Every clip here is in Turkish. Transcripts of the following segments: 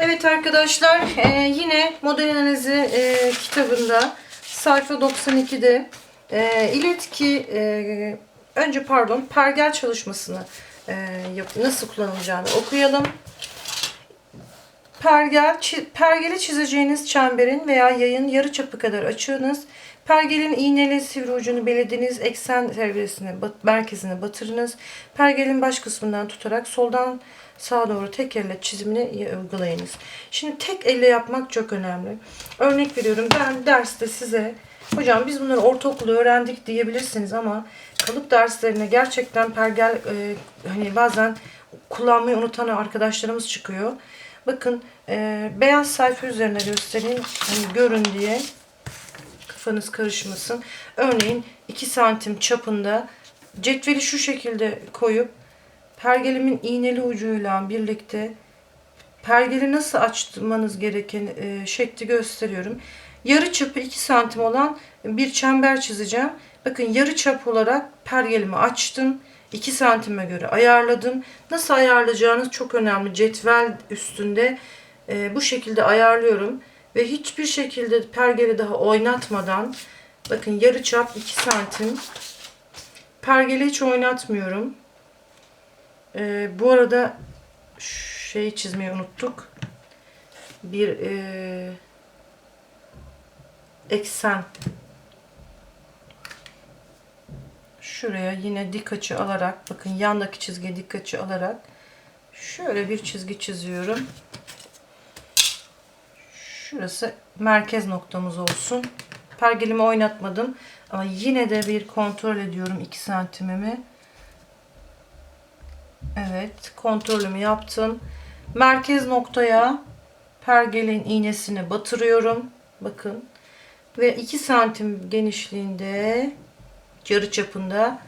Evet arkadaşlar e, yine model analizi e, kitabında sayfa 92'de e, iletki e, önce pardon pergel çalışmasını e, yap- nasıl kullanılacağını okuyalım. Pergel, pergeli çizeceğiniz çemberin veya yayın yarı çapı kadar açığınız. Pergelin iğneli sivri ucunu belediğiniz eksen çevresine, merkezine batırınız. Pergelin baş kısmından tutarak soldan sağa doğru tek elle çizimini uygulayınız. Şimdi tek elle yapmak çok önemli. Örnek veriyorum ben derste size hocam biz bunları ortaokulda öğrendik diyebilirsiniz ama kalıp derslerine gerçekten pergel e, hani bazen kullanmayı unutan arkadaşlarımız çıkıyor. Bakın e, beyaz sayfa üzerine göstereyim hani görün diye kafanız karışmasın. Örneğin 2 santim çapında cetveli şu şekilde koyup pergelimin iğneli ucuyla birlikte pergeli nasıl açmanız gereken e, şekli gösteriyorum. Yarı çapı 2 santim olan bir çember çizeceğim. Bakın yarı çap olarak pergelimi açtım. 2 santime göre ayarladım. Nasıl ayarlayacağınız çok önemli. Cetvel üstünde e, bu şekilde ayarlıyorum. Ve hiçbir şekilde pergeli daha oynatmadan bakın yarı çap 2 santim. Pergeli hiç oynatmıyorum. E, bu arada şeyi çizmeyi unuttuk. Bir e, eksen şuraya yine dik açı alarak bakın yandaki çizgiye dik açı alarak şöyle bir çizgi çiziyorum. Şurası merkez noktamız olsun. Pergelimi oynatmadım ama yine de bir kontrol ediyorum 2 santimimi. Evet, kontrolümü yaptım. Merkez noktaya pergelin iğnesini batırıyorum. Bakın. Ve 2 santim genişliğinde yarı çapında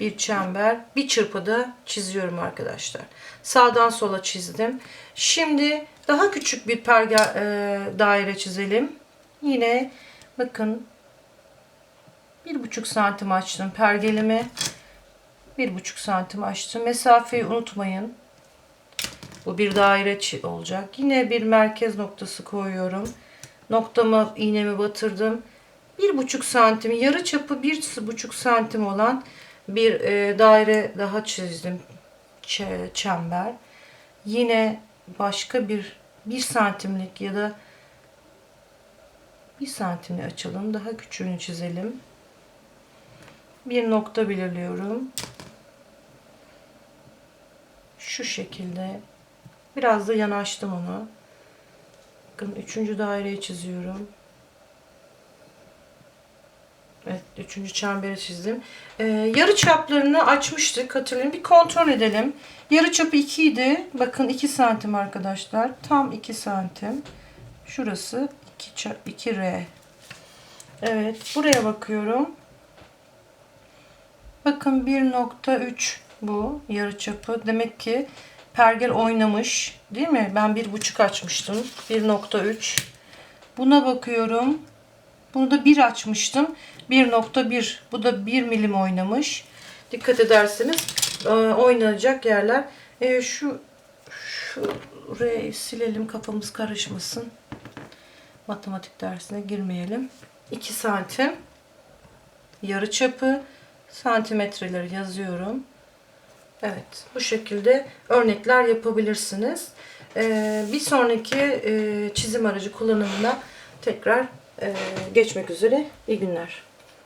bir çember bir çırpıda çiziyorum arkadaşlar. Sağdan sola çizdim. Şimdi daha küçük bir pergel e, daire çizelim. Yine bakın bir buçuk santim açtım pergelimi. Bir buçuk santim açtım. Mesafeyi unutmayın. Bu bir daire olacak. Yine bir merkez noktası koyuyorum. Noktamı iğnemi batırdım. Bir buçuk santim yarı çapı bir buçuk santim olan bir e, daire daha çizdim. Ç- çember. Yine başka bir bir santimlik ya da bir santimli açalım. Daha küçüğünü çizelim. Bir nokta belirliyorum. Şu şekilde. Biraz da yanaştım onu. Bakın üçüncü daireyi çiziyorum. Evet, üçüncü çemberi çizdim. Ee, yarı çaplarını açmıştık. Hatırlayın. Bir kontrol edelim. Yarı çapı 2 idi. Bakın 2 santim arkadaşlar. Tam 2 santim. Şurası 2, 2 R. Evet. Buraya bakıyorum. Bakın 1.3 bu yarı çapı. Demek ki pergel oynamış. Değil mi? Ben 1.5 açmıştım. 1.3. Buna bakıyorum. Bunu da 1 açmıştım. 1.1. Bu da 1 milim oynamış. Dikkat ederseniz e, oynanacak yerler. E, şu şurayı silelim kafamız karışmasın. Matematik dersine girmeyelim. 2 santim. Yarı çapı. Santimetreleri yazıyorum. Evet. Bu şekilde örnekler yapabilirsiniz. E, bir sonraki e, çizim aracı kullanımına tekrar e, geçmek üzere. İyi günler.